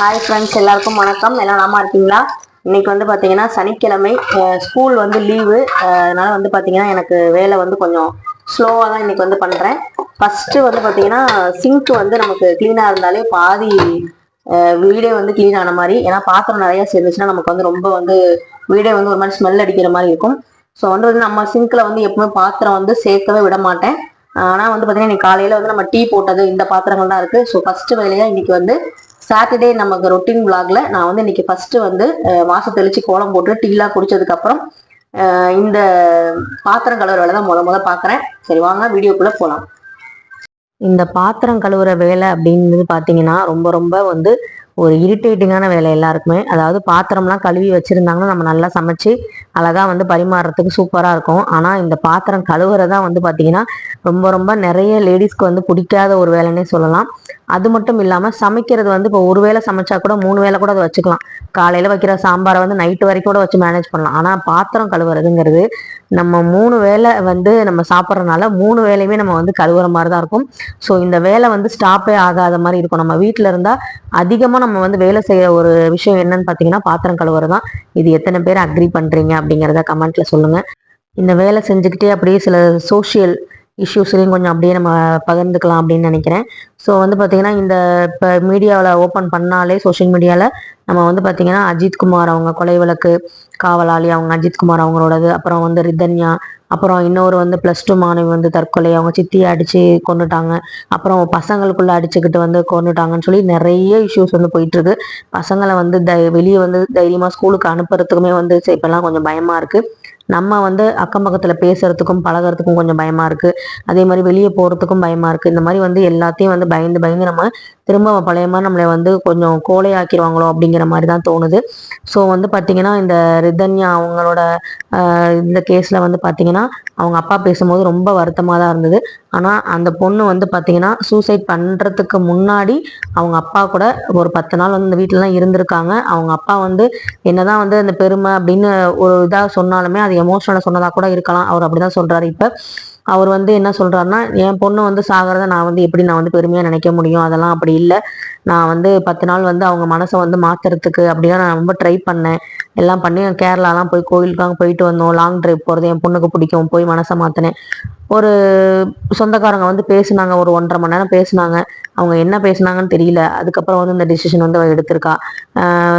Hi friends எல்லாருக்கும் வணக்கம். எல்லாம் நாம இருக்கீங்களா? இன்னைக்கு வந்து பார்த்தீங்கன்னா சனிக்கிழமை ஸ்கூல் வந்து லீவு அதனால வந்து பார்த்தீங்கன்னா எனக்கு வேலை வந்து கொஞ்சம் ஸ்லோவாக தான் இன்னைக்கு வந்து பண்ணுறேன் ஃபஸ்ட்டு வந்து பார்த்தீங்கன்னா சிங்க் வந்து நமக்கு க்ளீனாக இருந்தாலே பாதி வீடே வந்து க்ளீன் ஆன மாதிரி. ஏன்னா பாத்திரம் நிறையா சேர்ந்துச்சுன்னா நமக்கு வந்து ரொம்ப வந்து வீடே வந்து ஒரு மாதிரி ஸ்மெல் அடிக்கிற மாதிரி இருக்கும். ஸோ வந்து வந்து நம்ம சிங்கில் வந்து எப்பவுமே பாத்திரம் வந்து சேர்க்கவே விட மாட்டேன். ஆனால் வந்து பார்த்தீங்கன்னா இன்னைக்கு காலையில் வந்து நம்ம டீ போட்டது இந்த பாத்திரங்கள் தான் இருக்குது ஸோ ஃபஸ்ட்டு வேலையாக இன்னைக்கு வந்து சாட்டர்டே நமக்கு ரொட்டீன் விளாக்ல நான் வந்து இன்னைக்கு ஃபர்ஸ்ட் வந்து மாசம் தெளிச்சு கோலம் போட்டு டீலாம் குடிச்சதுக்கு அப்புறம் இந்த பாத்திரம் கழுவுற வேலை தான் முத முத பாக்குறேன். சரி வாங்க வீடியோக்குள்ள போகலாம் இந்த பாத்திரம் கழுவுற வேலை அப்படின்றது பார்த்தீங்கன்னா ரொம்ப ரொம்ப வந்து ஒரு இரிட்டேட்டிங்கான வேலை எல்லாருக்குமே. அதாவது பாத்திரம்லாம் கழுவி வச்சுருந்தாங்கன்னா நம்ம நல்லா சமைச்சு அழகாக வந்து பரிமாறுறதுக்கு சூப்பராக இருக்கும். ஆனால் இந்த பாத்திரம் கழுவுறதா வந்து பார்த்திங்கன்னா ரொம்ப ரொம்ப நிறைய லேடிஸ்க்கு வந்து பிடிக்காத ஒரு வேலைன்னே சொல்லலாம். அது மட்டும் இல்லாம சமைக்கிறது வந்து இப்போ ஒரு வேளை சமைச்சா கூட மூணு வேளை கூட அதை வச்சுக்கலாம். காலையில வைக்கிற சாம்பாரை வந்து நைட்டு வரைக்கும் கூட வச்சு மேனேஜ் பண்ணலாம். ஆனா பாத்திரம் கழுவுறதுங்கிறது நம்ம மூணு வேளை வந்து நம்ம சாப்பிட்றதுனால மூணு வேலையுமே நம்ம வந்து கழுவுற மாதிரி தான் இருக்கும். ஸோ இந்த வேலை வந்து ஸ்டாப்பே ஆகாத மாதிரி இருக்கும். நம்ம வீட்டில் இருந்தால் அதிகமாக நம்ம வந்து வேலை செய்கிற ஒரு விஷயம் என்னன்னு பார்த்தீங்கன்னா பாத்திரம் கழுவுறது தான். இது எத்தனை பேர் அக்ரி பண்ணுறீங்க அப்படிங்கிறத கமெண்ட்ல சொல்லுங்கள் இந்த வேலை செஞ்சுக்கிட்டே அப்படியே சில சோஷியல் இஷ்யூஸ்லையும் கொஞ்சம் அப்படியே நம்ம பகிர்ந்துக்கலாம் அப்படின்னு நினைக்கிறேன். ஸோ வந்து பார்த்தீங்கன்னா இந்த இப்போ மீடியாவில் ஓப்பன் பண்ணாலே சோஷியல் மீடியாவில் நம்ம வந்து பார்த்திங்கன்னா அஜித்குமார் அவங்க கொலை வழக்கு காவலாளி அவங்க அஜித்குமார் அவங்களோடது அப்புறம் வந்து ரிதன்யா அப்புறம் இன்னொரு வந்து ப்ளஸ் டூ மாணவி வந்து தற்கொலை அவங்க சித்தியை அடித்து கொண்டுட்டாங்க அப்புறம் பசங்களுக்குள்ள அடிச்சுக்கிட்டு வந்து கொண்டுட்டாங்கன்னு சொல்லி நிறைய இஷ்யூஸ் வந்து போயிட்டுருக்கு. பசங்களை வந்து தை வெளியே வந்து தைரியமாக ஸ்கூலுக்கு அனுப்புறதுக்குமே வந்து சரி, கொஞ்சம் பயமாக இருக்குது நம்ம வந்து அக்கம் பக்கத்துல பேசுறதுக்கும் பழகுறதுக்கும் கொஞ்சம் பயமா இருக்கு. அதே மாதிரி வெளியே போறதுக்கும் பயமா இருக்கு. இந்த மாதிரி வந்து எல்லாத்தையும் வந்து பயந்து பயந்து நம்ம திரும்ப பழைய மாதிரி நம்மளை வந்து கொஞ்சம் கோழையாக்கிடுவாங்களோ அப்படிங்கிற மாதிரி தான் தோணுது. ஸோ வந்து பார்த்தீங்கன்னா இந்த ரிதன்யா அவங்களோட இந்த கேஸில் வந்து பார்த்தீங்கன்னா அவங்க அப்பா பேசும்போது ரொம்ப வருத்தமாக தான் இருந்தது. ஆனால் அந்த பொண்ணு வந்து பார்த்தீங்கன்னா சூசைட் பண்ணுறதுக்கு முன்னாடி அவங்க அப்பா கூட ஒரு பத்து நாள் வந்து இந்த வீட்டிலலாம் இருந்திருக்காங்க. அவங்க அப்பா வந்து என்னதான் வந்து அந்த பெருமை அப்படின்னு ஒரு இதாக சொன்னாலுமே அது எமோஷனலாக சொன்னதாக கூட இருக்கலாம். அவர் அப்படி தான் சொல்கிறாரு இப்போ. அவர் வந்து என்ன சொல்றாருன்னா என் பொண்ணு வந்து சாகிறத நான் வந்து எப்படி நான் வந்து பெருமையா நினைக்க முடியும்? அதெல்லாம் அப்படி இல்லை. நான் வந்து பத்து நாள் வந்து அவங்க மனசை வந்து மாற்றுறதுக்கு அப்படிலாம் நான் ரொம்ப ட்ரை பண்ணேன். எல்லாம் பண்ணி கேரளாலாம் போய் கோயிலுக்காக போயிட்டு வந்தோம். லாங் ட்ரைவ் போகிறது என் பொண்ணுக்கு பிடிக்கும். போய் மனசை மாற்றினேன் ஒரு சொந்தக்காரங்க வந்து பேசுனாங்க. ஒரு ஒன்றரை மணி நேரம் பேசுனாங்க. அவங்க என்ன பேசுனாங்கன்னு தெரியல. அதுக்கப்புறம் வந்து இந்த டிசிஷன் வந்து அவள் எடுத்திருக்கா.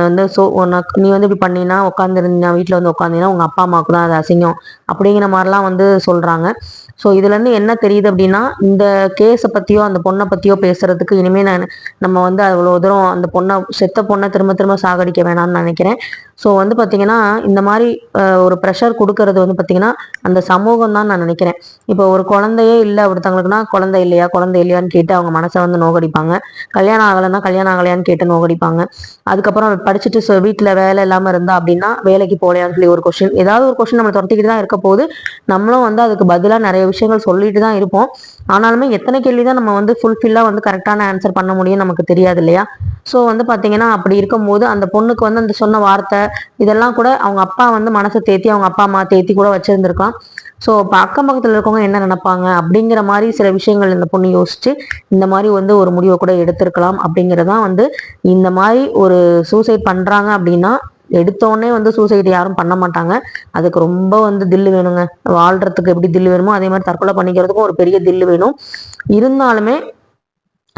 வந்து ஸோ உனக்கு நீ வந்து இப்படி பண்ணினா உட்காந்துருந்தா வீட்டில் வந்து உட்காந்தீங்கன்னா உங்கள் அப்பா அம்மாவுக்கு தான் அது அசிங்கம். அப்படிங்கிற மாதிரிலாம் வந்து சொல்கிறாங்க ஸோ இதுலேருந்து என்ன தெரியுது அப்படின்னா இந்த கேஸை பற்றியோ அந்த பொண்ணை பற்றியோ பேசுகிறதுக்கு இனிமேல் நான் நம்ம வந்து அவ்வளோ தூரம் அந்த பொண்ணை செத்த பொண்ணை திரும்ப திரும்ப சாகடிக்க வேணாம்னு நினைக்கிறேன். ஸோ வந்து பார்த்தீங்கன்னா இந்த மாதிரி ஒரு ப்ரெஷர் கொடுக்கறது வந்து பார்த்தீங்கன்னா அந்த சமூகம் தான் நான் நினைக்கிறேன். இப்போ ஒரு குழந்தையே இல்லை ஒருத்தவங்களுக்குன்னா குழந்தை இல்லையா குழந்தை இல்லையான்னு கேட்டு அவங்க மனசை வந்து நோகடிப்பாங்க. கல்யாணம் ஆகலைன்னா கல்யாணம் ஆகலையான்னு கேட்டு நோகடிப்பாங்க. அதுக்கப்புறம் படிச்சுட்டு வீட்டில் வீட்டுல வேலை இல்லாம இருந்தா அப்படின்னா வேலைக்கு போகலையான்னு சொல்லி ஒரு கொஸ்டின் ஏதாவது ஒரு கொஸ்டின் நம்ம துரத்திக்கிட்டு தான் இருக்க போது நம்மளும் வந்து அதுக்கு பதிலா நிறைய விஷயங்கள் சொல்லிட்டு தான் இருப்போம். ஆனாலுமே எத்தனை கேள்வி தான் நம்ம வந்து ஃபுல்ஃபில்லாக வந்து கரெக்டான ஆன்சர் பண்ண முடியும் நமக்கு தெரியும். தெரியாது இல்லையா ஸோ வந்து பாத்தீங்கன்னா அப்படி இருக்கும்போது அந்த பொண்ணுக்கு வந்து அந்த சொன்ன வார்த்தை இதெல்லாம் கூட அவங்க அப்பா வந்து மனசை தேத்தி அவங்க அப்பா அம்மா தேத்தி கூட வச்சிருந்திருக்கான் ஸோ இப்போ அக்கம் பக்கத்தில் இருக்கவங்க என்ன நினைப்பாங்க? அப்படிங்கிற மாதிரி சில விஷயங்கள் இந்த பொண்ணு யோசிச்சு இந்த மாதிரி வந்து ஒரு முடிவை கூட எடுத்திருக்கலாம் அப்படிங்கிறதான் வந்து இந்த மாதிரி ஒரு சூசைட் பண்றாங்க அப்படின்னா எடுத்தோடனே வந்து சூசைட் யாரும் பண்ண மாட்டாங்க. அதுக்கு ரொம்ப வந்து தில்லு வேணுங்க. வாழ்றதுக்கு எப்படி தில்லு வேணுமோ அதே மாதிரி தற்கொலை பண்ணிக்கிறதுக்கும் ஒரு பெரிய தில்லு வேணும். இருந்தாலுமே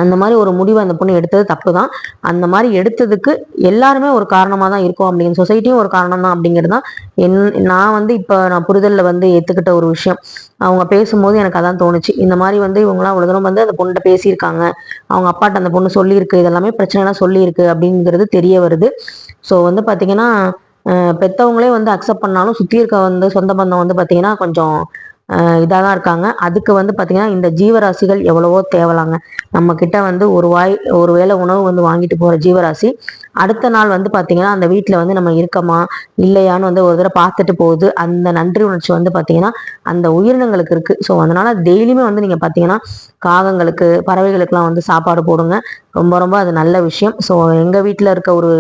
அந்த மாதிரி ஒரு முடிவு அந்த பொண்ணு எடுத்தது தப்பு தான் அந்த மாதிரி எடுத்ததுக்கு எல்லாருமே ஒரு காரணமாக தான் இருக்கும் அப்படிங்கிற சொசைட்டியும் ஒரு காரணம் தான் அப்படிங்கிறது தான் என் நான் வந்து இப்போ நான் புரிதலில் வந்து ஏற்றுக்கிட்ட ஒரு விஷயம். அவங்க பேசும்போது எனக்கு அதான் தோணுச்சு. இந்த மாதிரி வந்து இவங்களாம் அவ்வளோ தூரம் வந்து அந்த பொண்ணுகிட்ட பேசியிருக்காங்க. அவங்க அப்பாட்ட அந்த பொண்ணு சொல்லியிருக்கு. இதெல்லாமே பிரச்சனைலாம் சொல்லியிருக்கு அப்படிங்கிறது தெரிய வருது. ஸோ வந்து பார்த்தீங்கன்னா அஹ் பெத்தவங்களே வந்து அக்செப்ட் பண்ணாலும் சுற்றி இருக்க வந்து சொந்த பந்தம் வந்து பார்த்தீங்கன்னா கொஞ்சம் இதாக தான் இருக்காங்க. அதுக்கு வந்து பார்த்தீங்கன்னா இந்த ஜீவராசிகள் எவ்வளவோ தேவலாங்க. நம்ம கிட்ட வந்து ஒரு வாய் ஒரு வேளை உணவு வந்து வாங்கிட்டு போகிற ஜீவராசி. அடுத்த நாள் வந்து பார்த்தீங்கன்னா அந்த வீட்டில் வந்து நம்ம இருக்கமா இல்லையான்னு வந்து ஒரு தடவை பார்த்துட்டு போகுது. அந்த நன்றி உணர்ச்சி வந்து பார்த்தீங்கன்னா அந்த உயிரினங்களுக்கு இருக்கு. ஸோ அதனால டெய்லியுமே வந்து நீங்கள் பார்த்தீங்கன்னா காகங்களுக்கு பறவைகளுக்குலாம் வந்து சாப்பாடு போடுங்க. ரொம்ப ரொம்ப அது நல்ல விஷயம். ஸோ எங்கள் வீட்டில் இருக்க ஒரு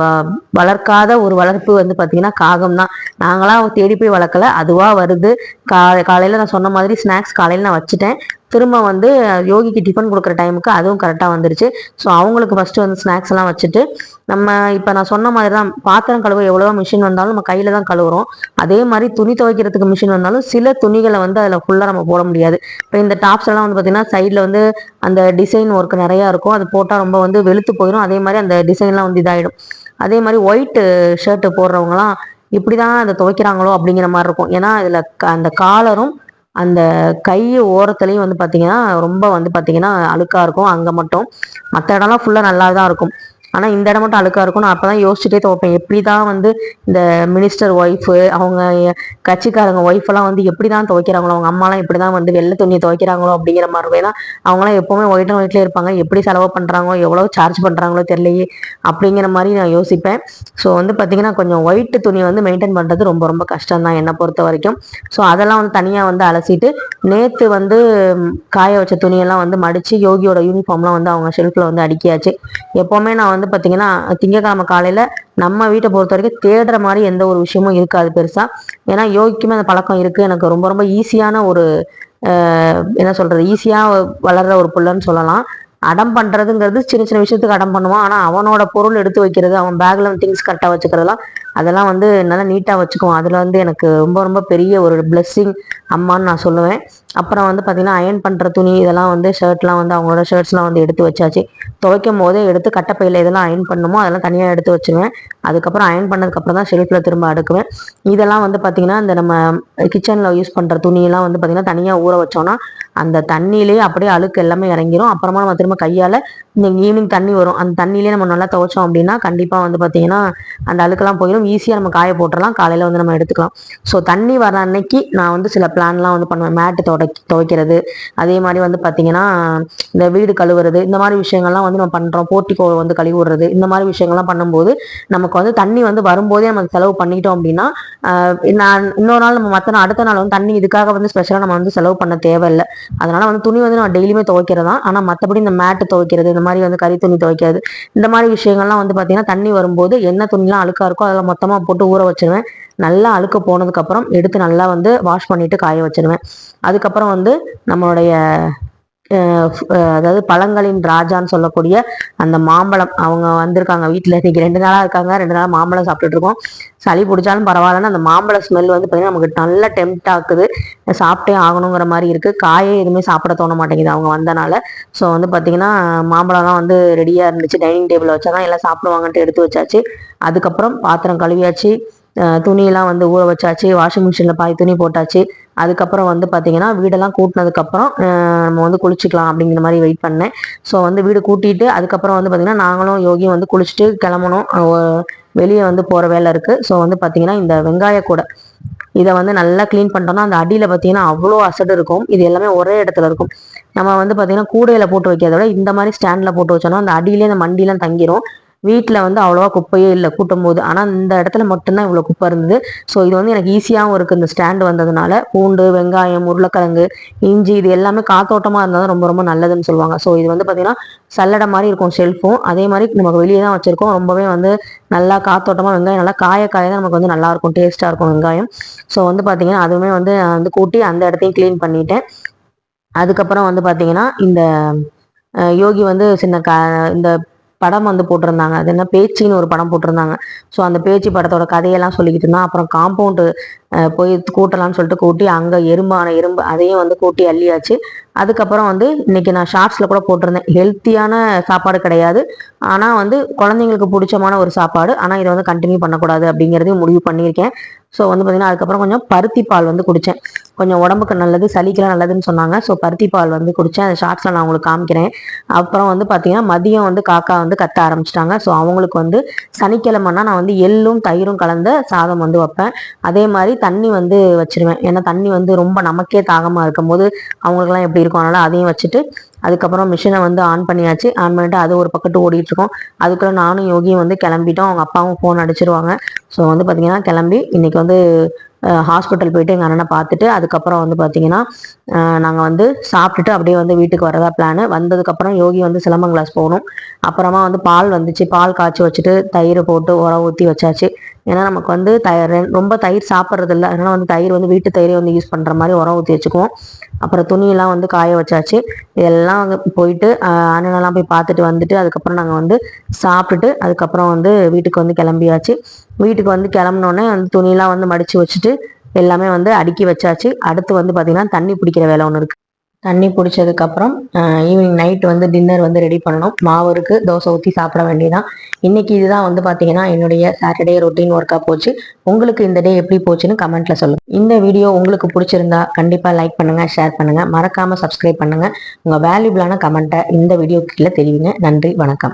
வ- வளர்க்காத ஒரு வளர்ப்பு வந்து பார்த்தீங்கன்னா காகம் தான் நாங்களாம் தேடி போய் வளர்க்கல. அதுவாக வருது. கா காலையில் நான் சொன்ன மாதிரி ஸ்நாக்ஸ் காலையில் நான் வச்சுட்டேன். திரும்ப வந்து யோகிக்கு டிஃபன் கொடுக்குற டைமுக்கு அதுவும் கரெக்டாக வந்துருச்சு. ஸோ அவங்களுக்கு ஃபஸ்ட்டு வந்து ஸ்நாக்ஸ் எல்லாம் வச்சுட்டு நம்ம இப்போ நான் சொன்ன மாதிரி தான் பாத்திரம் கழுவ எவ்வளோ மிஷின் வந்தாலும் நம்ம கையில் தான் கழுவுறோம். அதே மாதிரி துணி துவைக்கிறதுக்கு மிஷின் வந்தாலும் சில துணிகளை வந்து அதில் ஃபுல்லாக நம்ம போட முடியாது. இப்போ இந்த டாப்ஸ் எல்லாம் வந்து பார்த்திங்கன்னா சைடில் வந்து அந்த டிசைன் ஒர்க் நிறையா இருக்கும். அது போட்டால் ரொம்ப வந்து வெளுத்து போயிடும் அதே மாதிரி அந்த டிசைன்லாம் வந்து இதாகிடும் அதே மாதிரி ஒயிட் ஷர்ட்டு போடுறவங்களாம் இப்படி தான் அதை துவைக்கிறாங்களோ அப்படிங்கிற மாதிரி இருக்கும். ஏன்னா இதில் அந்த காலரும் அந்த கை ஓரத்துலையும் வந்து பார்த்தீங்கன்னா ரொம்ப வந்து பார்த்தீங்கன்னா அழுக்காக இருக்கும். அங்கே மட்டும் மற்ற இடம்லாம் ஃபுல்லாக நல்லா தான் இருக்கும். ஆனால் இந்த இடம் மட்டும் அழுக்காக இருக்கும் நான் அப்போ தான் யோசிச்சுட்டே துவைப்பேன். எப்படி தான் வந்து இந்த மினிஸ்டர் ஒய்ஃபு அவங்க கட்சிக்காரங்க ஒய்ஃபெல்லாம் வந்து எப்படி தான் துவைக்கிறாங்களோ அவங்க அம்மாலாம் எப்படி தான் வந்து வெள்ளை துணியை துவைக்கிறாங்களோ அப்படிங்கிற மாதிரி ஏன்னா அவங்களாம் எப்போவுமே ஒயிட் அண்ட் ஒயிட்லேயே இருப்பாங்க. எப்படி செலவு பண்ணுறாங்களோ எவ்வளோ சார்ஜ் பண்ணுறாங்களோ தெரியலையே அப்படிங்கிற மாதிரி நான் யோசிப்பேன். ஸோ வந்து பார்த்திங்கன்னா கொஞ்சம் ஒயிட் துணி வந்து மெயின்டைன் பண்ணுறது ரொம்ப ரொம்ப கஷ்டம் தான் என்னை பொறுத்த வரைக்கும். ஸோ அதெல்லாம் வந்து தனியாக வந்து அலசிட்டு நேற்று வந்து காய வச்ச துணியெல்லாம் வந்து மடித்து யோகியோட யூனிஃபார்ம்லாம் வந்து அவங்க ஷெல்ஃபில் வந்து அடுக்கியாச்சு. எப்போவுமே நான் வந்து பார்த்தீங்கன்னா திங்கக்கிழமை காலையில் நம்ம வீட்டை பொறுத்த வரைக்கும் தேடுற மாதிரி எந்த ஒரு விஷயமும் இருக்காது பெருசாக ஏன்னா யோகிக்குமே அந்த பழக்கம் இருக்குது எனக்கு ரொம்ப ரொம்ப ஈஸியான ஒரு என்ன சொல்கிறது ஈஸியாக வளர்கிற ஒரு புள்ளன்னு சொல்லலாம். அடம் பண்ணுறதுங்கிறது சின்ன சின்ன விஷயத்துக்கு அடம் பண்ணுவான். ஆனால் அவனோட பொருள் எடுத்து வைக்கிறது அவன் பேக்கில் திங்ஸ் கரெக்டாக வச்சுக்கிறதுலாம் அதெல்லாம் வந்து நல்லா நீட்டாக வச்சுக்குவோம் அதில் வந்து எனக்கு ரொம்ப ரொம்ப பெரிய ஒரு பிளெஸ்ஸிங் அம்மான்னு நான் சொல்லுவேன். அப்புறம் வந்து பார்த்திங்கன்னா அயன் பண்ணுற துணி இதெல்லாம் வந்து ஷர்ட்லாம் வந்து அவங்களோட ஷர்ட்ஸ்லாம் வந்து எடுத்து வச்சாச்சு. துவைக்கும் போதே எடுத்து கட்டப்பையில் இதெல்லாம் அயன் பண்ணுமோ அதெல்லாம் தனியாக எடுத்து வச்சுருவேன். அதுக்கப்புறம் அயன் பண்ணதுக்கப்புறம் தான் ஷெல்ஃபில் திரும்ப அடுக்குவேன். இதெல்லாம் வந்து பார்த்திங்கன்னா இந்த நம்ம கிச்சனில் யூஸ் பண்ணுற துணியெல்லாம் வந்து பார்த்திங்கன்னா தனியாக ஊற வச்சோன்னா அந்த தண்ணியிலே அப்படியே அழுக்கு எல்லாமே இறங்கிரும். அப்புறமா நம்ம திரும்ப கையால் இந்த ஈவினிங் தண்ணி வரும். அந்த தண்ணியிலே நம்ம நல்லா துவைச்சோம் அப்படின்னா கண்டிப்பாக வந்து பார்த்திங்கன்னா அந்த அழுக்கெல்லாம் போயிடும் ஈஸியாக நம்ம காய போட்டுடலாம் காலையில் வந்து நம்ம எடுத்துக்கலாம். ஸோ தண்ணி வர அன்னைக்கு நான் வந்து சில பிளான்லாம் வந்து பண்ணுவேன். மேட்டு துடை துவைக்கிறது. அதே மாதிரி வந்து பார்த்திங்கன்னா இந்த வீடு கழுவுறது. இந்த மாதிரி விஷயங்கள்லாம் வந்து நம்ம பண்ணுறோம் போர்ட்டிக்கோ வந்து கழுவி விடுறது. இந்த மாதிரி விஷயங்கள்லாம் பண்ணும்போது நமக்கு வந்து தண்ணி வந்து வரும்போதே நம்ம செலவு பண்ணிட்டோம் அப்படின்னா நான் இன்னொரு நாள் நம்ம மற்ற நாள் அடுத்த நாள் வந்து தண்ணி இதுக்காக வந்து ஸ்பெஷலாக நம்ம வந்து செலவு பண்ண தேவையில்லை. அதனால வந்து துணி வந்து நான் டெய்லியுமே துவைக்கிறது தான் ஆனால் மற்றபடி இந்த மேட்டு துவைக்கிறது இந்த மாதிரி வந்து கறி துணி துவைக்கிறது இந்த மாதிரி விஷயங்கள்லாம் வந்து பார்த்தீங்கன்னா தண்ணி வரும்போது என்ன துணிலாம் அழுக்காக இருக்கோ அதெல்லாம் மொத்தமாக போட்டு ஊற வச்சிருவேன். நல்லா அழுக்க போனதுக்கப்புறம் எடுத்து நல்லா வந்து வாஷ் பண்ணிட்டு காய வச்சிருவேன். அதுக்கப்புறம் வந்து நம்மளுடைய அதாவது பழங்களின் ராஜான்னு சொல்லக்கூடிய அந்த மாம்பழம் அவங்க வந்திருக்காங்க. வீட்டில் இன்னைக்கு ரெண்டு நாளாக இருக்காங்க. ரெண்டு நாளாக மாம்பழம் சாப்பிட்டுட்டு இருக்கோம் சளி பிடிச்சாலும் பரவாயில்லன்னு அந்த மாம்பழ ஸ்மெல் வந்து பார்த்தீங்கன்னா நமக்கு நல்ல டெம்ட் ஆக்குது. சாப்பிட்டே ஆகணுங்கிற மாதிரி இருக்குது காயே எதுவுமே சாப்பிட தோண மாட்டேங்குது அவங்க வந்தனால. ஸோ வந்து பார்த்தீங்கன்னா மாம்பழம்லாம் வந்து ரெடியாக இருந்துச்சு. டைனிங் டேபிள் வச்சா தான் எல்லாம் சாப்பிடுவாங்கன்ட்டு எடுத்து வச்சாச்சு. அதுக்கப்புறம் பாத்திரம் கழுவியாச்சு. துணியெல்லாம் வந்து ஊற வச்சாச்சு வாஷிங் மிஷினில் பாதி துணி போட்டாச்சு. அதுக்கப்புறம் வந்து பார்த்தீங்கன்னா வீடெல்லாம் கூட்டினதுக்கப்புறம் நம்ம வந்து குளிச்சுக்கலாம் அப்படிங்கிற மாதிரி வெயிட் பண்ணேன். ஸோ வந்து வீடு கூட்டிட்டு அதுக்கப்புறம் வந்து பார்த்திங்கன்னா நாங்களும் யோகியும் வந்து குளிச்சுட்டு கிளம்பணும். வெளியே வந்து போகிற வேலை இருக்குது ஸோ வந்து பார்த்திங்கன்னா இந்த வெங்காய கூடை இதை வந்து நல்லா க்ளீன் பண்ணிட்டோம்னா அந்த அடியில் பார்த்தீங்கன்னா அவ்வளோ அசடு இருக்கும். இது எல்லாமே ஒரே இடத்துல இருக்கும். நம்ம வந்து பார்த்தீங்கன்னா கூடையில் போட்டு வைக்கிறத விட இந்த மாதிரி ஸ்டாண்டில் போட்டு வச்சோம்னா அந்த அடியிலே அந்த மண்டிலாம் தங்கிரும். வீட்டில் வந்து அவ்வளோவா குப்பையே இல்லை கூட்டும் போது ஆனால் இந்த இடத்துல மட்டும்தான் இவ்வளோ குப்பை இருந்தது. ஸோ இது வந்து எனக்கு ஈஸியாகவும் இருக்குது இந்த ஸ்டாண்டு வந்ததுனால. பூண்டு வெங்காயம் உருளைக்கிழங்கு இஞ்சி இது எல்லாமே காத்தோட்டமாக இருந்தால் தான் ரொம்ப ரொம்ப நல்லதுன்னு சொல்லுவாங்க. ஸோ இது வந்து பார்த்திங்கன்னா சல்லடை மாதிரி இருக்கும் ஷெல்ஃபும் அதே மாதிரி நமக்கு வெளியே தான் வச்சுருக்கோம். ரொம்பவே வந்து நல்லா காத்தோட்டமாக வெங்காயம் நல்லா காய காய தான் நமக்கு வந்து நல்லாயிருக்கும் டேஸ்ட்டாக இருக்கும் வெங்காயம். ஸோ வந்து பார்த்திங்கன்னா அதுவுமே வந்து வந்து கூட்டி அந்த இடத்தையும் க்ளீன் பண்ணிட்டேன். அதுக்கப்புறம் வந்து பார்த்திங்கன்னா இந்த யோகி வந்து சின்ன க இந்த படம் வந்து போட்டிருந்தாங்க. அது என்ன பேச்சின்னு ஒரு படம் போட்டிருந்தாங்க. ஸோ அந்த பேச்சு படத்தோட கதையெல்லாம் சொல்லிக்கிட்டு இருந்தா அப்புறம் காம்பவுண்டு போய் கூட்டலாம்னு சொல்லிட்டு கூட்டி அங்கே எறும்பான எறும்பு அதையும் வந்து கூட்டி அள்ளியாச்சு. அதுக்கப்புறம் வந்து இன்னைக்கு நான் ஷார்ட்ஸில் கூட போட்டிருந்தேன். ஹெல்த்தியான சாப்பாடு கிடையாது. ஆனால் வந்து குழந்தைங்களுக்கு பிடிச்சமான ஒரு சாப்பாடு. ஆனால் இதை வந்து கண்டினியூ பண்ணக்கூடாது அப்படிங்கிறதையும் முடிவு பண்ணியிருக்கேன். ஸோ வந்து பார்த்திங்கன்னா அதுக்கப்புறம் கொஞ்சம் பருத்தி பால் வந்து குடித்தேன் கொஞ்சம் உடம்புக்கு நல்லது சளிக்கெல்லாம் நல்லதுன்னு சொன்னாங்க. ஸோ பருத்தி பால் வந்து குடித்தேன் அந்த ஷார்ட்ஸில் நான் உங்களுக்கு காமிக்கிறேன். அப்புறம் வந்து பார்த்தீங்கன்னா மதியம் வந்து காக்கா வந்து கத்த ஆரம்பிச்சிட்டாங்க. ஸோ அவங்களுக்கு வந்து சனிக்கிழமைனா நான் வந்து எள்ளும் தயிரும் கலந்த சாதம் வந்து வைப்பேன். அதே மாதிரி தண்ணி வந்து வச்சிருவேன். ஏன்னா தண்ணி வந்து ரொம்ப நமக்கே தாகமாக இருக்கும்போது அவங்களுக்குலாம் எப்படி இருக்கும்? அதனால் அதையும் வச்சுட்டு அதுக்கப்புறம் மிஷினை வந்து ஆன் பண்ணியாச்சு. ஆன் பண்ணிட்டு அது ஒரு பக்கத்து ஓடிட்டு இருக்கோம் அதுக்குள்ள நானும் யோகியும் வந்து கிளம்பிட்டோம். அவங்க அப்பாவும் ஃபோன் அடிச்சிருவாங்க. ஸோ வந்து பார்த்தீங்கன்னா கிளம்பி இன்னைக்கு வந்து ஹாஸ்பிட்டல் போயிட்டு எங்கள் அண்ணனை பார்த்துட்டு அதுக்கப்புறம் வந்து பார்த்தீங்கன்னா நாங்கள் வந்து சாப்பிட்டுட்டு அப்படியே வந்து வீட்டுக்கு வரதா பிளான் வந்ததுக்கப்புறம் யோகி வந்து சிலம்பம் கிளாஸ் போகணும். அப்புறமா வந்து பால் வந்துச்சு. பால் காய்ச்சி வச்சுட்டு தயிர் போட்டு உரம் ஊற்றி வச்சாச்சு. ஏன்னா நமக்கு வந்து தயிர் ரொம்ப தயிர் சாப்பிட்றது இல்லை அதனால வந்து தயிர் வந்து வீட்டு தயிரே வந்து யூஸ் பண்ணுற மாதிரி உரம் ஊற்றி வச்சுக்குவோம். அப்புறம் துணியெல்லாம் வந்து காய வச்சாச்சு. இதெல்லாம் போயிட்டு அண்ணனெல்லாம் போய் பார்த்துட்டு வந்துட்டு அதுக்கப்புறம் நாங்கள் வந்து சாப்பிட்டுட்டு அதுக்கப்புறம் வந்து வீட்டுக்கு வந்து கிளம்பியாச்சு. வீட்டுக்கு வந்து கிளம்புனோடனே அந்த துணியெல்லாம் வந்து மடித்து வச்சுட்டு எல்லாமே வந்து அடுக்கி வச்சாச்சு. அடுத்து வந்து பார்த்திங்கன்னா தண்ணி பிடிக்கிற வேலை ஒன்று இருக்குது தண்ணி பிடிச்சதுக்கப்புறம் ஈவினிங் நைட் வந்து டின்னர் வந்து ரெடி பண்ணணும். மாவு இருக்குது தோசை ஊற்றி சாப்பிட வேண்டியதான் இன்னைக்கு இதுதான் வந்து பார்த்தீங்கன்னா என்னுடைய சாட்டர்டே ரொட்டீன் ஒர்க்காக போச்சு. உங்களுக்கு இந்த டே எப்படி போச்சுன்னு கமெண்ட்டில் சொல்லுங்கள் இந்த வீடியோ உங்களுக்கு பிடிச்சிருந்தா கண்டிப்பாக லைக் பண்ணுங்கள் ஷேர் பண்ணுங்கள் மறக்காமல் சப்ஸ்கிரைப் பண்ணுங்கள் உங்கள் வேல்யூபிளான கமெண்ட்டை இந்த வீடியோ கீழே தெரிவிங்க. நன்றி வணக்கம்.